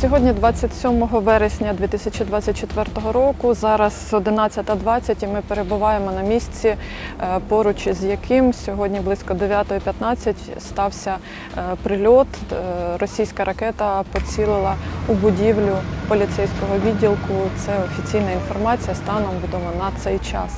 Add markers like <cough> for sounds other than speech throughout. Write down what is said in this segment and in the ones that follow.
Сьогодні 27 вересня 2024 року. Зараз 11.20 і ми перебуваємо на місці, е, поруч із яким сьогодні близько 9.15 стався е, прильот. Е, Російська ракета поцілила у будівлю поліцейського відділку. Це офіційна інформація станом відомо на цей час.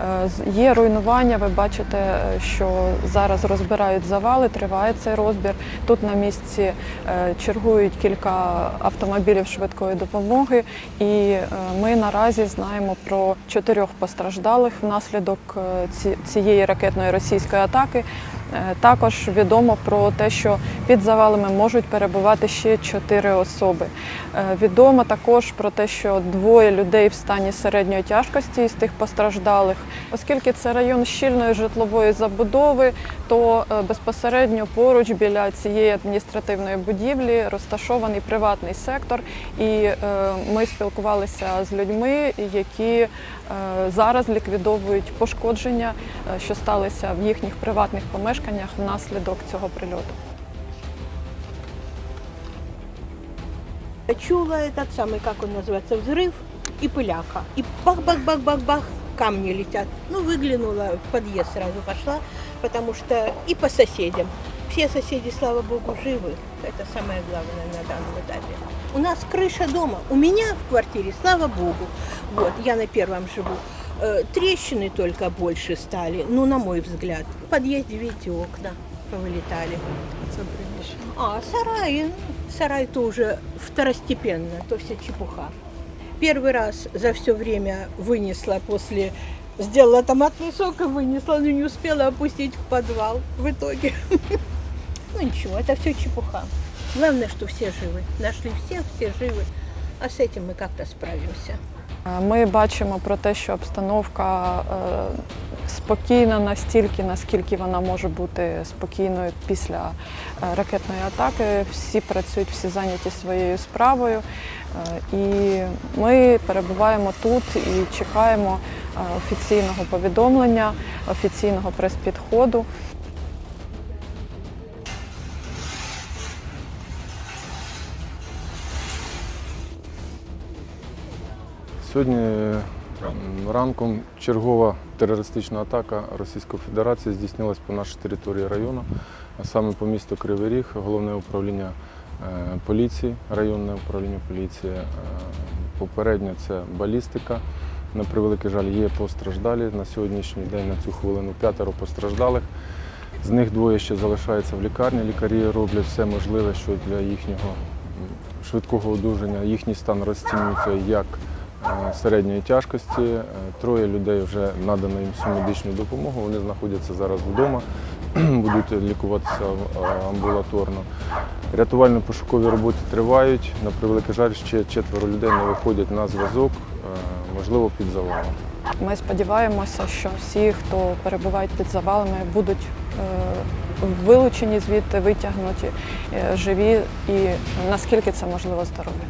Е, Є руйнування. Ви бачите, е, що зараз розбирають завали, триває цей розбір. Тут на місці е, чергують кілька автомобілів швидкої допомоги, і ми наразі знаємо про чотирьох постраждалих внаслідок цієї ракетної російської атаки. Е, Також відомо про те, що під завалами можуть перебувати ще чотири особи. Е, Відомо також про те, що двоє людей в стані середньої тяжкості із тих постраждалих, оскільки це район щільної житлової забудови, то е, безпосередньо поруч біля цієї адміністративної будівлі розташований приватний сектор, і ми спілкувалися з людьми, які зараз ліквідовують пошкодження, що сталися в їхніх приватних помешканнях внаслідок цього прильоту. Чула этот самый, как он называется, взрыв и пыляка. И бах-бах-бах-бах-бах, камни летят. Ну, выглянула, в подъезд сразу пошла, потому что и по соседям. Все соседи, слава богу, живы. Это самое главное на данном этапе. У нас крыша дома. У меня в квартире, слава богу. Вот, я на первом живу. Э, Трещины только больше стали, ну, на мой взгляд. В подъезде, видите, окна повылетали. А, сарай, ну, сарай то уже второстепенно, то все чепуха. Первый раз за все время вынесла после... Сделала томатный сок и вынесла, но не успела опустить в подвал в итоге. <laughs> Ну ничего, это все чепуха. Главное, что все живы. Нашли всех, все живы. А с этим мы как-то справимся. Е, Ми бачимо про те, що обстановка е, спокійна настільки, наскільки вона може бути спокійною після е, ракетної атаки. Всі працюють, всі зайняті своєю справою. І ми перебуваємо тут і чекаємо офіційного повідомлення, офіційного прес-підходу. Сьогодні ранком чергова терористична атака Російської Федерації здійснилась по нашій території району, а саме по місту Кривий Ріг, головне управління е, поліції, районне управління поліції. Е, Попередньо це балістика. На превеликий жаль, є постраждалі. На сьогоднішній день на цю хвилину п'ятеро постраждалих. З них двоє ще залишаються в лікарні. Лікарі роблять все можливе, що для їхнього швидкого одужання їхній стан розцінюється як е, середньої тяжкості. Е, Троє людей вже надано їм всю медичну допомогу. Вони знаходяться зараз вдома, будуть лікуватися е, амбулаторно. Рятувально-пошукові роботи тривають. На превеликий жаль, ще четверо людей не виходять на зв'язок, е, можливо, під завалом. Ми сподіваємося, що всі, хто перебувають під завалами, будуть е, вилучені звідти, витягнуті, е, живі і наскільки це можливо здорові.